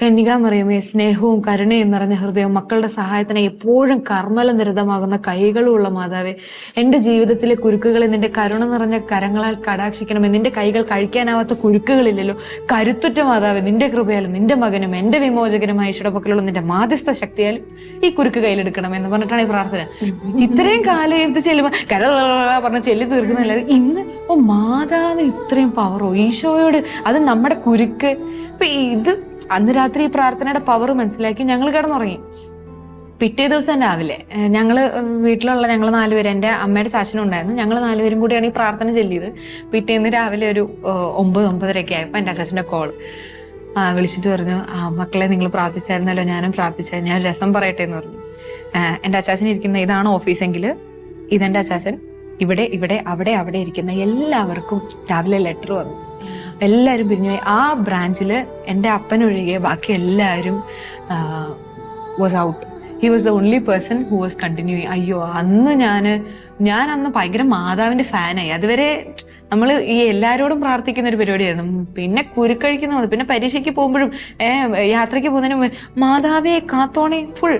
കന്യക മറിയമ്മയെ സ്നേഹവും കരുണയും നിറഞ്ഞ ഹൃദയവും മക്കളുടെ സഹായത്തിന് എപ്പോഴും കർമ്മല നിരതമാകുന്ന കൈകളുമുള്ള മാതാവേ എന്റെ ജീവിതത്തിലെ കുരുക്കുകളെ നിന്റെ കരുണ നിറഞ്ഞ കരങ്ങളാൽ കടാക്ഷിക്കണമേ. നിന്റെ കൈകൾ കഴിക്കാനാവാത്ത കുരുക്കുകളില്ലല്ലോ. കരുത്തുറ്റ മാതാവേ നിന്റെ കൃപയാലും നിന്റെ മകനും എന്റെ വിമോചകനുമായ ഇഷ്ടപക്കലുള്ള നിന്റെ മാധ്യസ്ഥ ശക്തിയാലും ഈ കുരുക്ക് കയ്യിലെടുക്കണം എന്ന് പറഞ്ഞിട്ടാണ് ഈ പ്രാർത്ഥന. ഇത്രയും കാലം എന്ത് ചെല്ലുമ്പോ കര പറഞ്ഞ് ചെല്ലി തീർക്കുന്നില്ല ഇന്ന് ഓ മാതാവിന് ഇത്രയും പവറോ ഈശോയോട് അത് നമ്മുടെ കുരുക്ക്. ഇപ്പൊ ഇത് അന്ന് രാത്രി ഈ പ്രാർത്ഥനയുടെ പവർ മനസ്സിലാക്കി ഞങ്ങൾ കിടന്നുറങ്ങി. പിറ്റേ ദിവസം രാവിലെ ഞങ്ങൾ വീട്ടിലുള്ള ഞങ്ങൾ നാലുപേര് എന്റെ അമ്മയുടെ ചാച്ചനും ഉണ്ടായിരുന്നു. ഞങ്ങൾ നാലുപേരും കൂടിയാണ് ഈ പ്രാർത്ഥന ചൊല്ലിയത്. പിറ്റേന്ന് രാവിലെ ഒരു ഒമ്പത് ഒമ്പതരയൊക്കെ ആയപ്പോൾ എന്റെ അച്ചാച്ചന്റെ കോൾ വിളിച്ചിട്ട് പറഞ്ഞു ആ മക്കളെ നിങ്ങൾ പ്രാർത്ഥിച്ചായിരുന്നല്ലോ ഞാനും പ്രാർത്ഥിച്ചായിരുന്നു. ഞാൻ രസം പറയട്ടെ എന്ന് പറഞ്ഞു. എന്റെ അച്ചാച്ചൻ ഇരിക്കുന്ന ഇതാണ് ഓഫീസെങ്കിൽ ഇതെന്റെ അച്ചാച്ചൻ ഇവിടെ ഇവിടെ അവിടെ അവിടെ ഇരിക്കുന്ന എല്ലാവർക്കും രാവിലെ ലെറ്റർ വന്നു. എല്ലാവരും പിരിഞ്ഞു പോയി. ആ ബ്രാഞ്ചിൽ എന്റെ അപ്പനൊഴികെ ബാക്കി എല്ലാവരും was out he was the only person who was continue അയ്യോ അന്ന് ഞാൻ ഞാൻ അന്ന് ഭയങ്കര മാതാവിന്റെ ഫാനായി അതുവരെ നമ്മൾ ഈ എല്ലാവരോടും പ്രാർത്ഥിക്കുന്ന ഒരു പരിപാടിയായിരുന്നു. പിന്നെ കുരുക്കഴിക്കുന്ന പിന്നെ പരീക്ഷയ്ക്ക് പോകുമ്പോഴും യാത്രയ്ക്ക് പോകുന്നതിന് മാതാവേ കാത്തോണേ ഫുൾ.